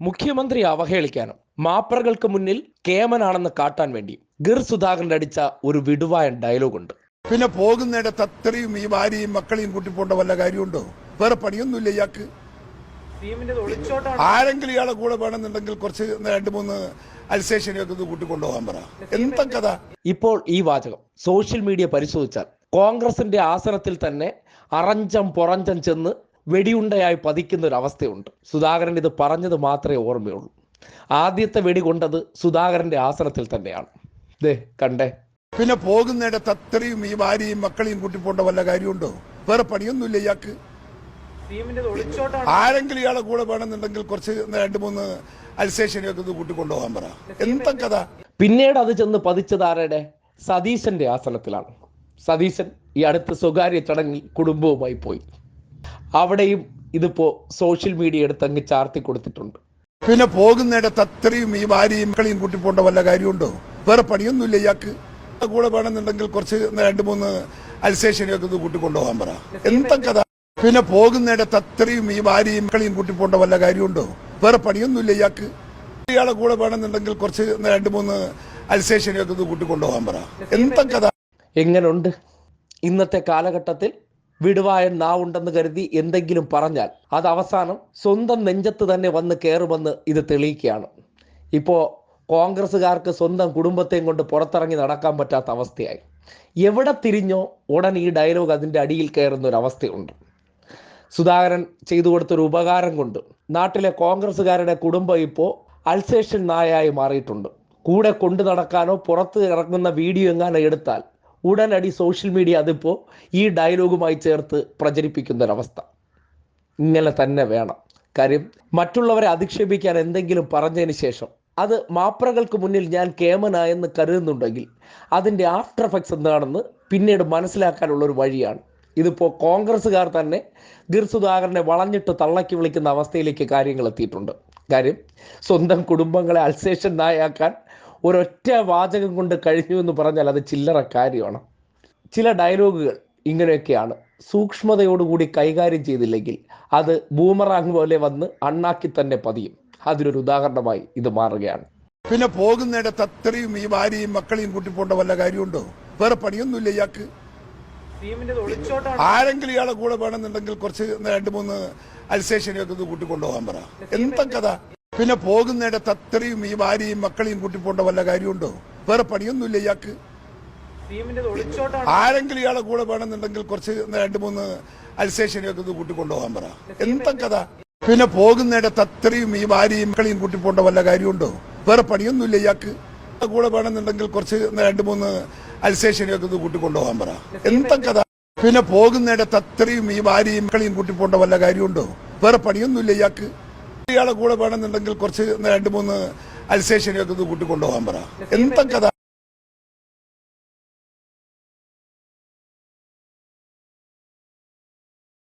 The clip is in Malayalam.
മുഖ്യമന്ത്രി അവഹേളിക്കാനും മാപ്രകൾക്ക് മുന്നിൽ കേമനാണെന്ന് കാട്ടാൻ വേണ്ടി ഗിർ സുധാകരൻ അടിച്ച ഒരു വിടുവായൻ ഡയലോഗുണ്ട് പിന്നെ പോകുന്നിടത്ത് അത്രയും ഈ ഭാര്യയും മക്കളെയും കൂട്ടി പോണ്ട വല്ല കാര്യമുണ്ടോ? വേറെ പണിയൊന്നുമില്ല ഇയാൾക്ക്. ആരെങ്കിലും ഇയാളെ കൂടെ വേണമെന്നുണ്ടെങ്കിൽ കുറച്ച് രണ്ട് മൂന്ന് അൽസേഷനെയൊക്കെ കൂട്ടിക്കൊണ്ടുപോകാൻ പറ. എന്താ കഥ? ഇപ്പോൾ ഈ വാചകം സോഷ്യൽ മീഡിയ പരിശോധിച്ചാൽ കോൺഗ്രസിന്റെ ആസനത്തിൽ തന്നെ അറഞ്ചം പൊറഞ്ചം ചെന്ന് വെടിയുണ്ടയായി പതിക്കുന്ന ഒരു അവസ്ഥയുണ്ട് സുധാകരൻ ഇത് പറഞ്ഞത് മാത്രമേ ഓർമ്മയുള്ളൂ. ആദ്യത്തെ വെടി കൊണ്ടത് സുധാകരന്റെ ആസനത്തിൽ തന്നെയാണ്. ദേ കണ്ടേ. പിന്നെ പോകുന്നിടത്ത് അത്രയും ഈ ഭാര്യയും മക്കളെയും കൂട്ടി പോണ്ട വല്ല കാര്യമുണ്ടോ? വേറെ പണിയൊന്നുമില്ല ഇയാൾക്ക്. ആരെങ്കിലും ഇയാളെ കൂടെ വേണമെന്നുണ്ടെങ്കിൽ കുറച്ച് രണ്ട് മൂന്ന് അൽസേഷനെയൊക്കെ ഒന്ന് കൂട്ടിക്കൊണ്ടുപോകാൻ പറ. എന്താ കഥ? പിന്നീട് അത് ചെന്ന് പതിച്ചത് ആരുടെ? സതീശന്റെ ആസനത്തിലാണ്. സതീശൻ ഈ അടുത്ത സ്വകാര്യ ചടങ്ങിൽ കുടുംബവുമായി പോയി. അവിടെയും ഇതിപ്പോ സോഷ്യൽ മീഡിയ എടുത്ത് അങ്ങ് ചാർത്തി കൊടുത്തിട്ടുണ്ട്. പിന്നെ പോകുന്നിടത്ത് അത്രയും ഈ ഭാര്യയും മക്കളെയും കൂട്ടി പോണ്ട വല്ല കാര്യമുണ്ടോ? വേറെ പണിയൊന്നുമില്ല ഇയാൾക്ക്. കൂടെ വേണമെന്നുണ്ടെങ്കിൽ കുറച്ച് രണ്ട് മൂന്ന് അൽസേഷനെയൊക്കെ ഇത് കൂട്ടിക്കൊണ്ടുപോകാൻ പറ. എന്താ കഥ. പിന്നെ പോകുന്നിടത്ത് അത്രയും ഈ ഭാര്യയും മക്കളെയും കൂട്ടി പോണ്ട വല്ല കാര്യമുണ്ടോ? വേറെ പണിയൊന്നുമില്ല ഇയാൾക്ക്. ഇയാളെ കൂടെ വേണമെന്നുണ്ടെങ്കിൽ കുറച്ച് രണ്ട് മൂന്ന് അൽസേഷനെയൊക്കെ ഇത് കൂട്ടിക്കൊണ്ടുപോകാൻ പറ. എന്താ കഥ. എങ്ങനുണ്ട് ഇന്നത്തെ കാലഘട്ടത്തിൽ? വിടുവായൻ നാവുണ്ടെന്ന് കരുതി എന്തെങ്കിലും പറഞ്ഞാൽ അത് അവസാനം സ്വന്തം നെഞ്ചത്ത് തന്നെ വന്ന് കയറുമെന്ന് ഇത് തെളിയിക്കുകയാണ്. ഇപ്പോൾ കോൺഗ്രസ്സുകാർക്ക് സ്വന്തം കുടുംബത്തെയും കൊണ്ട് പുറത്തിറങ്ങി നടക്കാൻ പറ്റാത്ത അവസ്ഥയായി. എവിടെ തിരിഞ്ഞോ ഉടൻ ഈ ഡയലോഗ് അതിന്റെ അടിയിൽ കയറുന്ന ഒരു അവസ്ഥയുണ്ട്. സുധാകരൻ ചെയ്തു കൊടുത്തൊരു ഉപകാരം കൊണ്ട് നാട്ടിലെ കോൺഗ്രസ്സുകാരുടെ കുടുംബം ഇപ്പോൾ അൾസേഷൻ നായായി മാറിയിട്ടുണ്ട്. കൂടെ കൊണ്ടു നടക്കാനോ പുറത്ത് ഇറങ്ങുന്ന വീഡിയോ എങ്ങാനോ എടുത്താൽ ഉടനടി സോഷ്യൽ മീഡിയ അതിപ്പോൾ ഈ ഡയലോഗുമായി ചേർത്ത് പ്രചരിപ്പിക്കുന്ന ഒരവസ്ഥ ഇങ്ങനെ തന്നെ വേണം. കാര്യം മറ്റുള്ളവരെ അധിക്ഷേപിക്കാൻ എന്തെങ്കിലും പറഞ്ഞതിന് ശേഷം അത് മാപ്രകൾക്ക് മുന്നിൽ ഞാൻ കേമനായെന്ന് കരുതുന്നുണ്ടെങ്കിൽ അതിന്റെ ആഫ്റ്റർ എഫക്ട്സ് എന്താണെന്ന് പിന്നീട് മനസ്സിലാക്കാനുള്ള ഒരു വഴിയാണ്. ഇതിപ്പോൾ കോൺഗ്രസ്സുകാർ തന്നെ ഗിർ സുധാകരനെ വളഞ്ഞിട്ട് തള്ളക്കി വിളിക്കുന്ന അവസ്ഥയിലേക്ക് കാര്യങ്ങൾ എത്തിയിട്ടുണ്ട്. കാര്യം സ്വന്തം കുടുംബങ്ങളെ അൽസേഷൻ നായാക്കാൻ ഒരൊറ്റ വാചകം കൊണ്ട് കഴിഞ്ഞു എന്ന് പറഞ്ഞാൽ അത് ചില്ലറ കാര്യമാണ്. ചില ഡയലോഗുകൾ ഇങ്ങനെയൊക്കെയാണ്. സൂക്ഷ്മതയോടുകൂടി കൈകാര്യം ചെയ്തില്ലെങ്കിൽ അത് ബൂമറാങ് പോലെ വന്ന് അണ്ണാക്കി തന്നെ പതിയും. അതിനൊരു ഉദാഹരണമായി ഇത് മാറുകയാണ്. പിന്നെ പോകുന്നിടത്ത് അത്രയും ഈ ഭാര്യയും മക്കളെയും കൂട്ടി പോണ്ട വല്ല കാര്യമുണ്ടോ? വേറെ പണിയൊന്നുമില്ല ഇയാൾക്ക്. ആരെങ്കിലും ഇയാളെ കൂടെ വേണമെന്നുണ്ടെങ്കിൽ കുറച്ച് രണ്ട് മൂന്ന് അൽസേഷനെയൊക്കെ കൂട്ടിക്കൊണ്ടുപോകാൻ പറ. എന്താ കഥ പിന്നെ പോകുന്നിടത്ത് അത്രയും ഈ ഭാര്യയും മക്കളെയും കൂട്ടി വല്ല കാര്യമുണ്ടോ? വേറെ പണിയൊന്നുമില്ല ഇയാൾക്ക്. ആരെങ്കിലും ഇയാളെ കൂടെ വേണമെന്നുണ്ടെങ്കിൽ കുറച്ച് രണ്ട് മൂന്ന് അൽസേഷനെയൊക്കെ കൂട്ടിക്കൊണ്ടുപോകാൻ പറ. എന്താ കഥ. പിന്നെ പോകുന്നിടത്ത് അത്രയും ഈ ഭാര്യയും മക്കളെയും കൂട്ടി വല്ല കാര്യമുണ്ടോ? വേറെ പണിയൊന്നുമില്ല ഇയാൾക്ക്. കൂടെ വേണമെന്നുണ്ടെങ്കിൽ കുറച്ച് രണ്ട് മൂന്ന് അൽസേഷനെയൊക്കെ കൂട്ടിക്കൊണ്ടുപോകാൻ പറ. എന്താ കഥ. പിന്നെ പോകുന്നിടത്ത് അത്രയും ഈ ഭാര്യയും മക്കളെയും കൂട്ടി വല്ല കാര്യമുണ്ടോ? വേറെ പണിയൊന്നുമില്ല ഇയാൾക്ക്. ഇയാളെ കൂടെ വേണമെന്നുണ്ടെങ്കിൽ കുറച്ച് രണ്ട് മൂന്ന് അൽസേഷനെയൊക്കെ കൂട്ടിക്കൊണ്ടുപോകാൻ പറ. എന്താ കഥ.